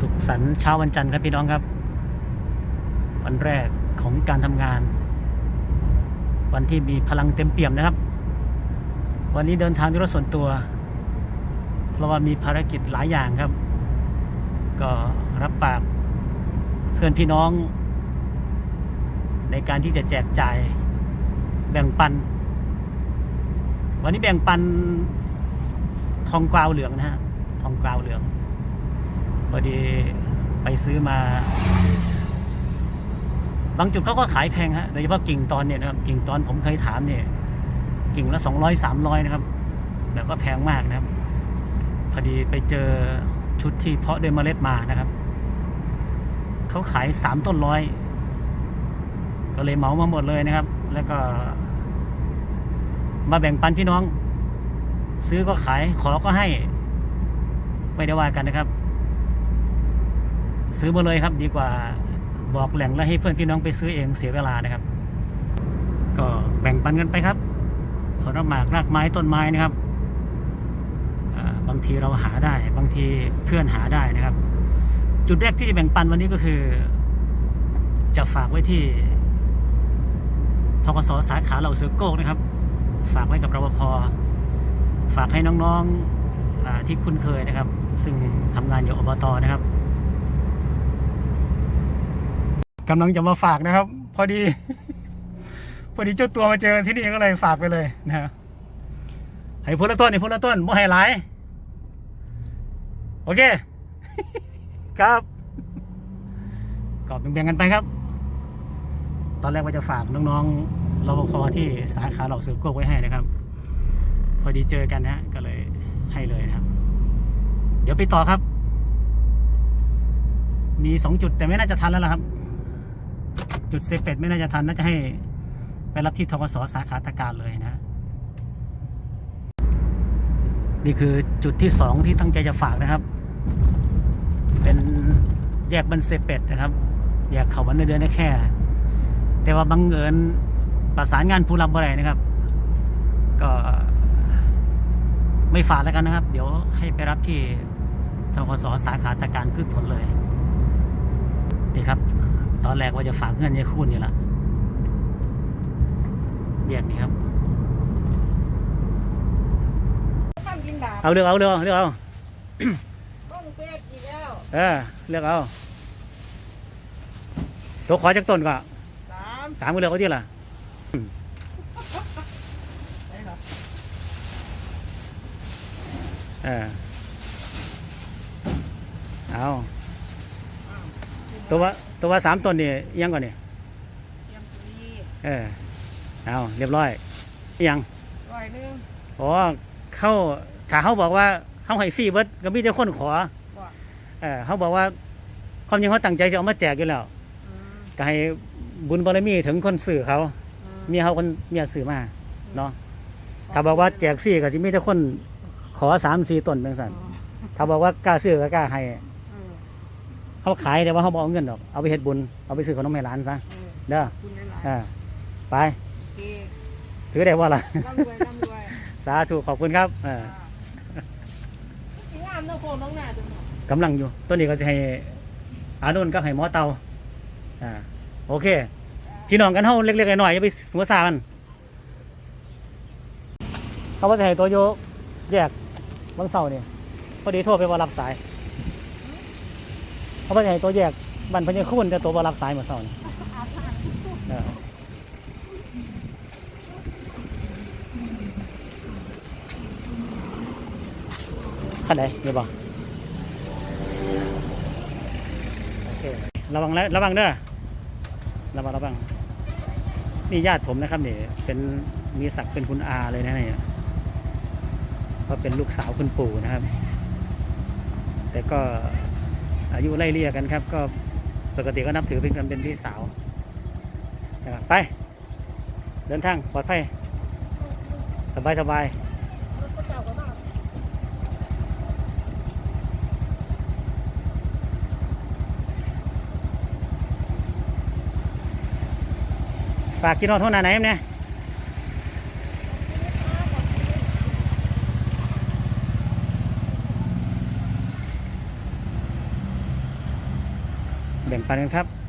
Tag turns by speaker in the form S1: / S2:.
S1: สุขสันต์เช้าวันจันทร์ครับพี่น้องครับ วันแรกของการทำงาน วันที่มีพลังเต็มเปี่ยมนะครับ วันนี้เดินทางด้วยรถส่วนตัว เพราะว่ามีภารกิจหลายอย่างครับ ก็รับปากเพื่อนพี่น้อง ในการที่จะแจกจ่ายแบ่งปัน วันนี้แบ่งปันทองกวาวเหลืองนะฮะทองกวาวเหลือง พอดีไปซื้อมา บางจุดเขาก็ขายแพงฮะโดยเฉพาะกิ่งตอนเนี่ยนะครับ กิ่งตอนผมเคยถามเนี่ย กิ่งละสองร้อยสามร้อยนะครับ แบบว่าแพงมากนะครับ พอดีไปเจอชุดที่เพาะด้วยเมล็ดมานะครับเขาขายสามต้นร้อยก็เลยเหมามาหมดเลยนะครับ แล้วก็ มาแบ่งปันพี่น้อง ซื้อก็ขายขอก็ให้ ไม่ได้ว่ากันนะครับ ซื้อมาเลยครับดีกว่าบอกแหล่งแล้วให้เพื่อนพี่น้องไปซื้อเองเสียเวลานะครับ ก็แบ่งปันกันไปครับผลไม้รากไม้ต้นไม้นะครับบางทีเราหาได้ บางทีเพื่อนหาได้นะครับ จุดแรกที่จะแบ่งปันวันนี้ก็คือ จะฝากไว้ที่ทกสสาขาเหล่าเสือโก้นะครับ ฝากไว้กับรปภฝากให้น้องๆที่คุ้นเคยนะครับ ซึ่งทำงานอยู่อบตนะครับ กำลังจะมาฝากนะครับ พอดี พอดีเจ้าตัวมาเจอที่นี่ก็เลยฝากไปเลยนะฮะให้พูละต้นให้พูละต้นบ่ให้หลายโอเค ครับก็แบ่งกันไปครับ ตอนแรกว่าจะฝากน้องๆรปภที่สาขาเหล่าสืบโกกไว้ให้นะครับ พอดีเจอกันนะฮะก็เลยให้เลยนะครับ เดี๋ยวไปต่อครับ มีสองจุดแต่ไม่น่าจะทันแล้วล่ะครับ จุดเซเป็ดไม่น่าจะทันน่าจะให้ ไปรับที่ทกสสาขาตะการเลยนะ นี่คือจุดที่สองที่ตั้งใจจะฝากนะครับ เป็นแยกบันเซเป็ดนะครับ แยกเขาวันเดือนได้แค่ แต่ว่าบังเอิญประสานงานผู้รับอะไรนะครับ ก็ไม่ฝากแล้วกันนะครับ เดี๋ยวให้ไปรับที่ทกสสาขาตะการพืชผลเลยนี่ครับ ตอนแรกว่าจะฝากเงินยายคุณอยู่ละแยกนี่ครับ
S2: ทำกินดาบ
S1: เอาเลือกเอาเลือกเอาเลือกเอา
S2: ต้องเป็ดอีกแล้ว
S1: เออเลือกเอาตัวขอจากต้นก็
S2: สาม
S1: สามก็เลือกเอาที่ละ
S2: ไหนเหรอ
S1: เออเอา ตัวว่าตัวว่าสามต้นนี่อิหยังก่อนนี่
S2: เตรียมตุลี
S1: เออเอาเรียบร้อยอิหยัง
S2: ร้อยหนึง
S1: อ๋อเข้าถ้าเขาบอกว่าเขาให้ฟรีเบิดก็มีแต่คนขอ
S2: บอก
S1: เออเขาบอกว่าความจริงเขาตั้งใจจะเอามาแจกอยู่แล้ว
S2: อืม
S1: ก็ให้บุญบารมีถึงคนสื่อเขา
S2: อืม
S1: เมียเขาคนเมียสื่อมาเนาะถ้าบอกว่าแจกฟรีก็สิมีแต่คนขอสามสี่ต้นเป็นสัน
S2: อืม
S1: ถ้าบอกว่ากล้าซื้อก็กล้าให้
S2: อืม
S1: เขาขายแต่ว่าเขาบอกเอาเงินดอก เอาไปเฮ็ดบุญ เอาไปซื้อขนมให้ร้านซะ
S2: อืม
S1: เด้อ
S2: คุณหลาย
S1: เอ่าไป
S2: ๆโอเค
S1: ถือได้ว่าล่ะ
S2: ร่ำรวยร่ำรวย
S1: สาธุขอบคุณครับเออ
S2: อ่าสิงามเนาะโพน้องหน้าจังเนาะ
S1: กำลังอยู่ตัวนี้ก็จะให้อานุนก็ให้หมอเตาอ่า โอเค พี่น้องกันเฮาเล็กๆน้อยๆอย่าไปหัวซามันเขาว่าจะให้ตัวโยแยกบางเสาร์เนี่ยพอดีโทรไปว่ารับสาย เขาว่าจะให้ตัวแยกบันพญาคุณแต่ตัวว่ารับสายเมื่อเสานี่ขันไหนเดี๋ยวบอกระวังแล้วระวังเด้อระวังระวังนี่ญาติผมนะครับเนี่ยเป็นมีศักดิ์เป็นคุณอาเลยนะเนี่ยก็เป็นลูกสาวคุณปู่นะครับ แต่ก็ อายุไล่เลี่ยกันครับ ก็ปกติก็นับถือเป็นกันเป็นพี่สาวนะครับไป เดินทางปลอดภัยสบายสบายฝากกินนอนโทษหนาไหนเนี่ย บ่งปันกันครับ